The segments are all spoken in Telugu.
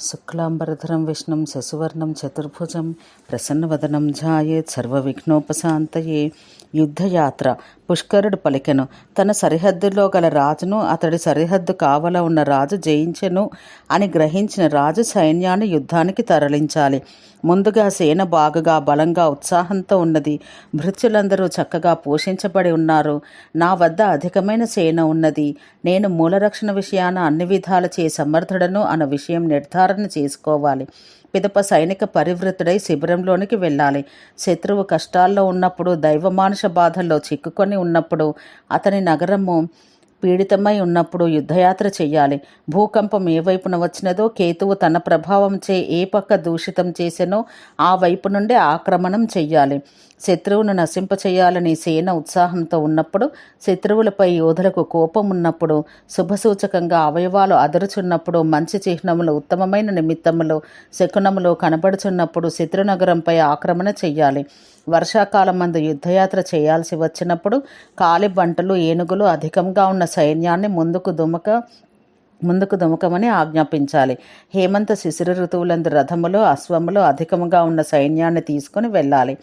శుక్లాంబరధరం విష్ణుం శశువర్ణం చతుర్భుజం ప్రసన్నవదనం ఝాయేత్ సర్వవిఘ్నోపశాంతయే. యుద్ధయాత్ర. పుష్కరుడు పలికెను. తన సరిహద్దులో గల రాజును అతడి సరిహద్దు కావల ఉన్న రాజు జయించెను అని గ్రహించిన రాజు సైన్యాన్ని యుద్ధానికి తరలించాలి. ముందుగా సేన బాగుగా బలంగా ఉత్సాహంతో ఉన్నది. భృత్యులందరూ చక్కగా పోషించబడి ఉన్నారు. నా వద్ద అధికమైన సేన ఉన్నది. నేను మూలరక్షణ విషయాన అన్ని విధాల చే సమర్థుడను అన్న విషయం నిర్ధారణ చేసుకోవాలి. పిదప సైనిక పరివృతుడై శిబిరంలోనికి వెళ్ళాలి. శత్రువు కష్టాల్లో ఉన్నప్పుడు దైవమానుష బాధల్లో చిక్కుకొని ఉన్నప్పుడు అతని నగరము పీడితమై ఉన్నప్పుడు యుద్ధయాత్ర చేయాలి భూకంపం ఏ వైపున వచ్చినదో కేతువు తన ప్రభావంచే ఏ పక్క దూషితం చేసెనో ఆ వైపు నుండే ఆక్రమణం చెయ్యాలి. శత్రువును నశింపచేయాలని సేన ఉత్సాహంతో ఉన్నప్పుడు శత్రువులపై యోధులకు కోపం ఉన్నప్పుడు శుభసూచకంగా అవయవాలు అదరుచున్నప్పుడు మంచి చిహ్నములు ఉత్తమమైన నిమిత్తములు శకునములు కనబడుచున్నప్పుడు శత్రునగరంపై ఆక్రమణ చెయ్యాలి. వర్షాకాలం మందు యుద్ధయాత్ర చేయాల్సి వచ్చినప్పుడు కాలి బంటలు ఏనుగులు అధికంగా ఉన్న సైన్యాన్ని ముందుకు దుమక ముందుకు దుమకమని ఆజ్ఞాపించాలి. హేమంత శిశిర ఋతువులందు రథములు అశ్వములు అధికముగా ఉన్న సైన్యాన్ని తీసుకుని వెళ్ళాలి.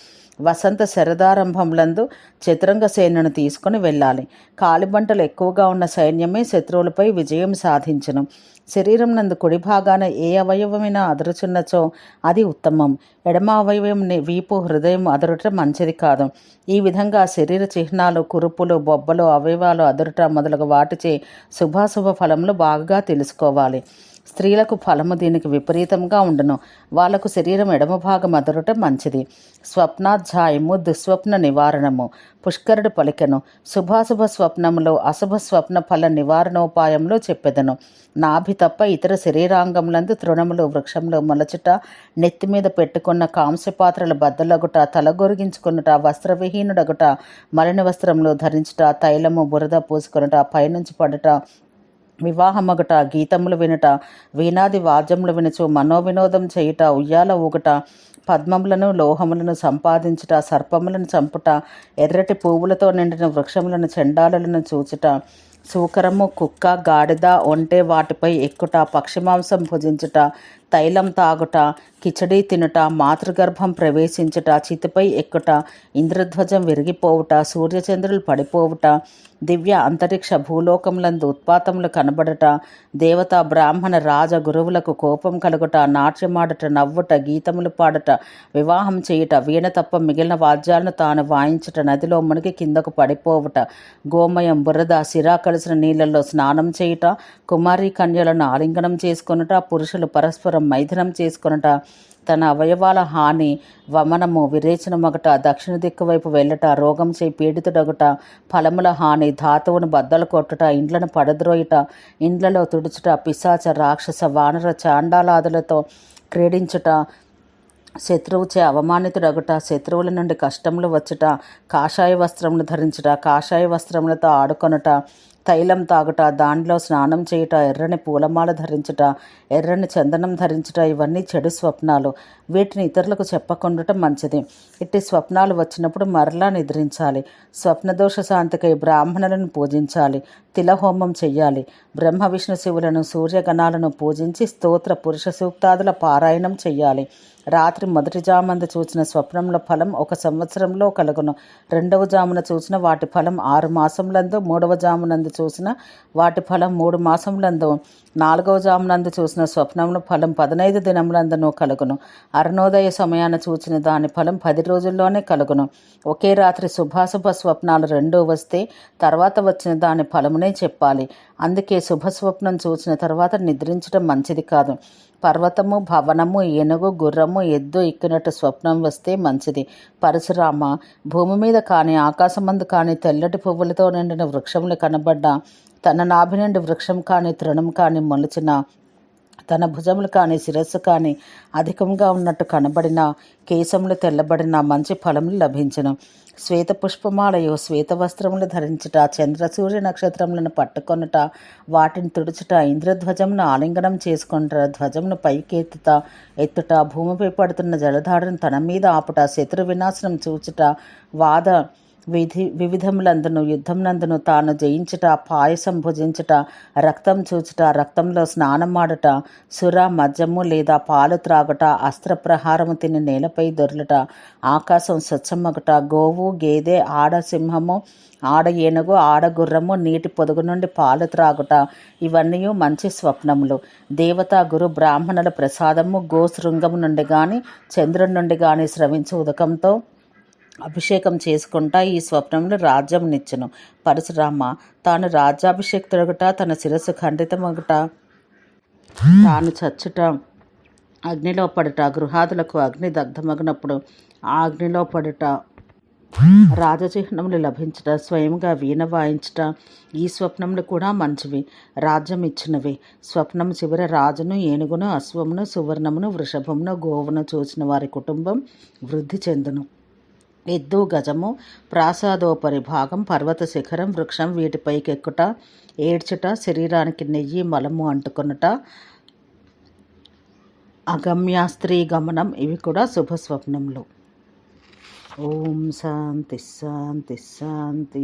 వసంత శరదారంభంలందు చతురంగ సేనను తీసుకుని వెళ్ళాలి. కాలిబంటలు ఎక్కువగా ఉన్న సైన్యమే శత్రువులపై విజయం సాధించను. శరీరం నందు కుడి భాగాన ఏ అవయవమైనా అదరుచున్నచో అది ఉత్తమం. ఎడమ అవయవం వీపు హృదయం అదరుట మంచిది కాదు. ఈ విధంగా శరీర చిహ్నాలు కురుపులు బొబ్బలు అవయవాలు అదరుట మొదలగు వాటిచే శుభాశుభ ఫలములు బాగా తెలుసుకోవాలి. స్త్రీలకు ఫలము దీనికి విపరీతంగా ఉండును. వాళ్ళకు శరీరం ఎడమ భాగం అదరటం మంచిది. స్వప్నాధ్యాయము దుస్వప్న నివారణము. పుష్కరుడు పలికెను. శుభాశుభ స్వప్నములో అశుభ స్వప్న ఫల నివారణోపాయంలో చెప్పెదను. నాభి తప్ప ఇతర శరీరాంగములందు తృణములు వృక్షములు మొలచుట నెత్తి మీద పెట్టుకున్న కాంస్యపాత్రలు బద్దలగుట తలగొరిగించుకున్నట వస్త్రవిహీనుడగుట మలిన వస్త్రములు ధరించుట తైలము బురద పూసుకొనుట పైనుంచి పడుట వివాహమగట గీతములు వినుట వీణాది వాద్యములు వినుచు మనోవినోదం చేయుట ఉయ్యాల ఊగుట పద్మములను లోహములను సంపాదించుట సర్పములను చంపుట ఎర్రటి పువ్వులతో నిండిన వృక్షములను చెండాలను చూచుట సూకరము కుక్క గాడిద ఒంటె వాటిపై ఎక్కుట పక్షిమాంసం భుజించుట తైలం తాగుట కిచడీ తినుట మాతృగర్భం ప్రవేశించుట చితిపై ఎక్కుట ఇంద్రధ్వజం విరిగిపోవుట సూర్యచంద్రులు పడిపోవుట దివ్య అంతరిక్ష భూలోకములందు ఉత్పాతములు కనబడట దేవత బ్రాహ్మణ రాజ గురువులకు కోపం కలుగుట నాట్యమాడట నవ్వుట గీతములు పాడట వివాహం చేయుట వీణ తప్ప మిగిలిన వాద్యాలను తాను వాయించుట నదిలో మునిగి కిందకు పడిపోవుట గోమయం బురద సిరా కలిసిన నీళ్ళల్లో స్నానం చేయుట కుమారి కన్యలను ఆలింగనం చేసుకొనుట పురుషులు పరస్పరం మైథనం చేసుకొనుట తన అవయవాల హాని వమనము విరేచనమగట దక్షిణ దిక్కు వైపు వెళ్ళట రోగం చేయి పీడితుడగుట ఫలముల హాని ధాతువును బద్దలు కొట్టుట ఇండ్లను పడద్రోయుట ఇండ్లలో తుడుచుట పిశాచ రాక్షస వానర చాండాలాదులతో క్రీడించుట శత్రువుచే అవమానితుడగుట శత్రువుల నుండి కష్టములు వచ్చుట కాషాయ వస్త్రమును ధరించుట కాషాయ వస్త్రములతో ఆడుకొనుట తైలం తాగుట దానిలో స్నానం చేయుట ఎర్రని పూలమాల ధరించుట ఎర్రని చందనం ధరించుట ఇవన్నీ చెడు స్వప్నాలు. వీటిని ఇతరులకు చెప్పకుండటం మంచిది. ఇట్టి స్వప్నాలు వచ్చినప్పుడు మరలా నిద్రించాలి. స్వప్నదోష శాంతికై బ్రాహ్మణులను పూజించాలి. తిలహోమం చెయ్యాలి. బ్రహ్మ విష్ణు శివులను సూర్యగణాలను పూజించి స్తోత్ర పురుష సూక్తాదుల పారాయణం చెయ్యాలి. రాత్రి మొదటి జామందు చూసిన స్వప్నంలో ఫలం ఒక సంవత్సరంలో కలుగును. రెండవ జామున చూసిన వాటి ఫలం ఆరు మాసములందు మూడవ జామునందు చూసిన వాటి ఫలం మూడు మాసములందు నాలుగవ జామునందు చూసిన స్వప్నంలో ఫలం పదనైదు దినములందును కలుగును. అరుణోదయ సమయాన చూచిన దాని ఫలం పది రోజుల్లోనే కలుగును. ఒకే రాత్రి శుభాశుభ స్వప్నాలు రెండూ వస్తే తర్వాత వచ్చిన దాని ఫలమునే చెప్పాలి. అందుకే శుభ స్వప్నం చూసిన తర్వాత నిద్రించడం మంచిది కాదు. పర్వతము భవనము ఏనుగు గుర్రము ఎద్దు ఎక్కినట్టు స్వప్నం వస్తే మంచిది. పరశురామ భూమి మీద కానీ ఆకాశమందు కానీ తెల్లటి పువ్వులతో నిండిన వృక్షములు కనబడ్డా తన నాభి నుండి వృక్షం కానీ తృణం కానీ మొలిచిన తన భుజములు కానీ శిరస్సు కానీ అధికంగా ఉన్నట్టు కనబడిన కేశములు తెల్లబడిన మంచి ఫలములు లభించను. శ్వేత పుష్పమాలయో శ్వేత వస్త్రములు ధరించుట చంద్ర సూర్య నక్షత్రములను పట్టుకొనుట వాటిని తుడుచుట ఇంద్రధ్వజమును ఆలింగనం చేసుకుంట ధ్వజమును పైకెత్తుట ఎత్తుట భూమిపై పడుతున్న జలధారను తన మీద ఆపుట శత్రు వినాశనం చూచుట వాద విధి వివిధములందును యుద్ధమునందును తాను జయించుట పాయసం భుజించుట రక్తం చూచుట రక్తంలో స్నానమాడుట సుర మద్యము లేదా పాలు త్రాగుట అస్త్ర ప్రహారము తిని నేలపై దొర్లుట ఆకాశం స్వచ్ఛమగుట గోవు గేదె ఆడ సింహము ఆడ ఏనుగు ఆడ గుర్రము నీటి పొదుగు నుండి పాలు త్రాగుట ఇవన్నీ మంచి స్వప్నములు. దేవతా గురు బ్రాహ్మణుల ప్రసాదము గోశృంగము నుండి గాని చంద్రుడి నుండి గాని స్రవించు ఉదకంతో అభిషేకం చేసుకుంటా ఈ స్వప్నంలో రాజ్యం నిచ్చను. పరశురామ తాను రాజ్యాభిషేక్తుడగుట తన శిరస్సు ఖండితమగుట తాను చచ్చుట అగ్నిలో పడుట గృహాదులకు అగ్ని దగ్ధమగినప్పుడు ఆ అగ్నిలో పడుట రాజచిహ్నములు లభించుట స్వయంగా వీణ వాయించుట ఈ స్వప్నములు కూడా మంచివి రాజ్యం ఇచ్చినవి. స్వప్నం చివర రాజును ఏనుగును అశ్వమును సువర్ణమును వృషభమును గోవును చూసిన వారి కుటుంబం వృద్ధి చెందును. ఎద్దు గజము ప్రాసాదోపరి భాగం పర్వత శిఖరం వృక్షం వీటిపైకెక్కుట ఏడ్చుట శరీరానికి నెయ్యి మలము అంటుకొనుట అగమ్యాస్త్రీ గమనం ఇవి కూడా శుభ స్వప్నములు ఓం శాంతి శాంతి శాంతి.